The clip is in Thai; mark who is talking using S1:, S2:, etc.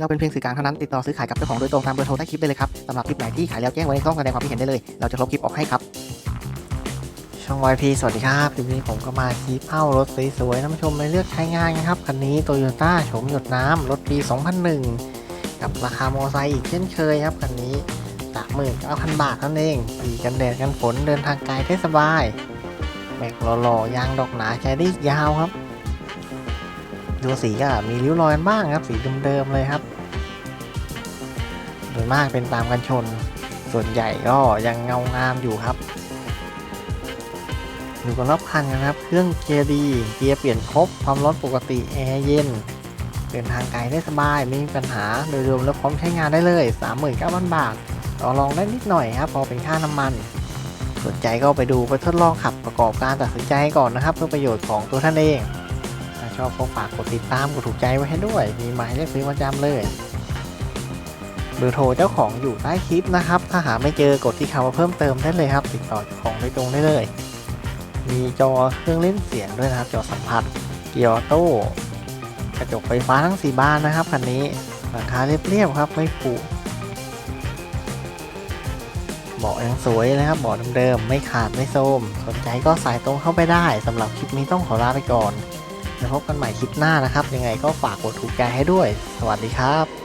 S1: เราเป็นเพียงสื่อกลางเท่านั้นติดต่อซื้อขายกับเจ้าของโดยตรงตามเบอร์โทรใต้คลิปได้เลยครับสำหรับคลิปไหนที่ขายแล้วแจ้งไว้ในช่องแสดงความคิดเห็นได้เลย เราจะลบคลิปออกให้ครับ ช่อง YP สวัสดีครับคลิปนี้ผมก็มาชี้เป้ารถสวยๆน้ำชมไปเลือกใช้งานนะครับคันนี้ Toyota โฉมหยดน้ำรถปี 2001 กับราคามอไซค์อีกเช่นเคยครับคันนี้39,000บาทนั่นเองขี่กันแดดกันฝนเดินทางไกลได้สบายแม็กหล่อๆยางดอกหนาใช้ได้ยาวครับ ดูสีก็มีริ้วรอยบ้างครับ สีเดิมๆเลยครับ โดยมากเป็นตามกันชน ส่วนใหญ่ก็ยังเงางามอยู่ครับอยู่กันรอบคันกันครับ เครื่องเกียร์ดี เกียร์เปลี่ยนครบ ความร้อนปกติ แอร์เย็น เดินทางไกลได้สบาย ไม่มีปัญหา โดยรวมแล้วพร้อมใช้งานได้เลย 39,000 บาท ต่อรองได้นิดหน่อยครับ พอเป็นค่าน้ำมันสนใจก็ไปดูไปทดลองขับประกอบการตัดสินใจให้ก่อนนะครับ เพื่อประโยชน์ของตัวท่านเอง ชอบก็ฝากกดติดตามกดถูกใจไว้ให้ด้วย มีหมายเลขซื้อประจำเลย เบอร์โทรเจ้าของอยู่ใต้คลิปนะครับ ถ้าหาไม่เจอกดที่คำว่าเพิ่มเติมได้เลยครับ ติดต่อเจ้าของโดยตรงได้เลย มีจอเครื่องเล่นเสียงด้วยนะครับ จอสัมผัส เกียร์ออโต้กระจกไฟฟ้าทั้ง 4 บานนะครับคันนี้หลังคาเรียบๆครับไม่ผุเบาะยังสวยเลยครับเบาะเดิมๆไม่ขาดไม่โทมสนใจก็สายตรงเข้าไปได้สำหรับคลิปนี้ต้องขอลาไปก่อน แล้วพบกันใหม่คลิปหน้านะครับ ยังไงก็ฝากกดถูกใจให้ด้วย สวัสดีครับ